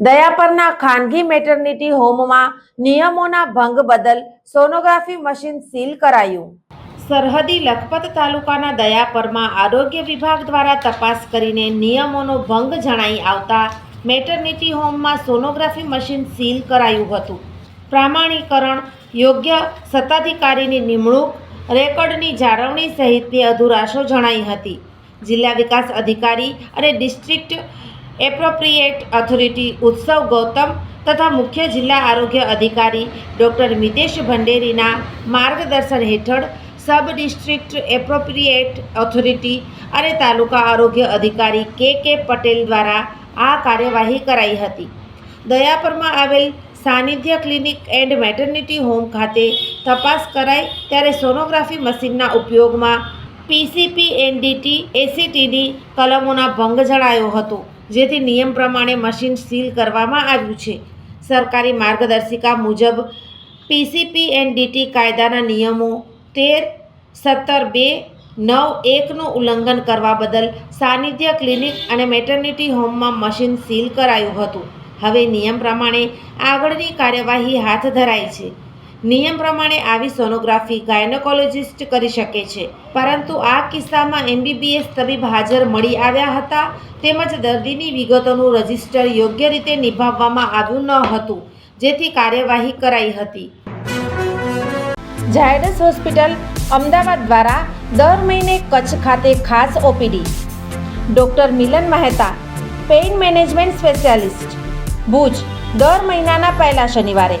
દયાપરના ખાનગી મેટર્નિટી હોમમાં નિયમોના ભંગ બદલ સોનોગ્રાફી મશીન સીલ કરાયું. સરહદી લખપત તાલુકાના દયાપરમાં આરોગ્ય વિભાગ દ્વારા તપાસ કરીને નિયમોનો ભંગ જણાઈ આવતા મેટર્નિટી હોમમાં સોનોગ્રાફી મશીન સીલ કરાયું હતું. પ્રામાણિકરણ, યોગ્ય સત્તાધિકારીની નિમણૂક, રેકોર્ડની જાળવણી સહિતની અધુરાશો જણાઈ હતી. જિલ્લા વિકાસ અધિકારી અને ડિસ્ટ્રિક્ટ એપ્રોપ્રિએટ ઓથોરિટી ઉત્સવ ગૌતમ તથા મુખ્ય જિલ્લા આરોગ્ય અધિકારી ડૉક્ટર મિતેશ ભંડેરીના માર્ગદર્શન હેઠળ સબ ડિસ્ટ્રિક્ટ એપ્રોપ્રિએટ ઓથોરિટી અને તાલુકા આરોગ્ય અધિકારી કે કે પટેલ દ્વારા આ કાર્યવાહી કરાઈ હતી. દયાપરમાં આવેલ Sanidhya clinic and maternity home ખાતે તપાસ કરાઈ ત્યારે સોનોગ્રાફી મશીનના ઉપયોગમાં પીસીપી એનડીટી એસીટીની કલમોના ભંગ જણાયો હતો. જેથી નિયમ પ્રમાણે મશીન સીલ કરવામાં આવ્યું છે. સરકારી માર્ગદર્શિકા મુજબ પીસીપી એનડીટી કાયદાના નિયમો તેર, સત્તર બે, નવ એકનું ઉલ્લંઘન કરવા બદલ સાનિધ્ય ક્લિનિક અને મેટર્નિટી હોમમાં મશીન સીલ કરાયું હતું. હવે નિયમ પ્રમાણે આગળની કાર્યવાહી હાથ ધરાઈ છે. નિયમ પ્રમાણે આવી સોનોગ્રાફી ગાયનોકોલોજિસ્ટ કરી શકે છે. પરંતુ આ કિસ્સામાં એમબીબીએસ તબીબ હાજર મળી આવ્યા હતા તેમજ દર્દીની વિગતોનું રજિસ્ટર યોગ્ય રીતે નિભાવવામાં આવ્યું ન હતું, જેથી કાર્યવાહી કરાઈ હતી. ઝાયડસ હોસ્પિટલ અમદાવાદ દ્વારા દર મહિને કચ્છ ખાતે ખાસ OPD. Doctor Milan Mehta, pain management specialist. Bhuj, દર મહિનાના પહેલા શનિવારે.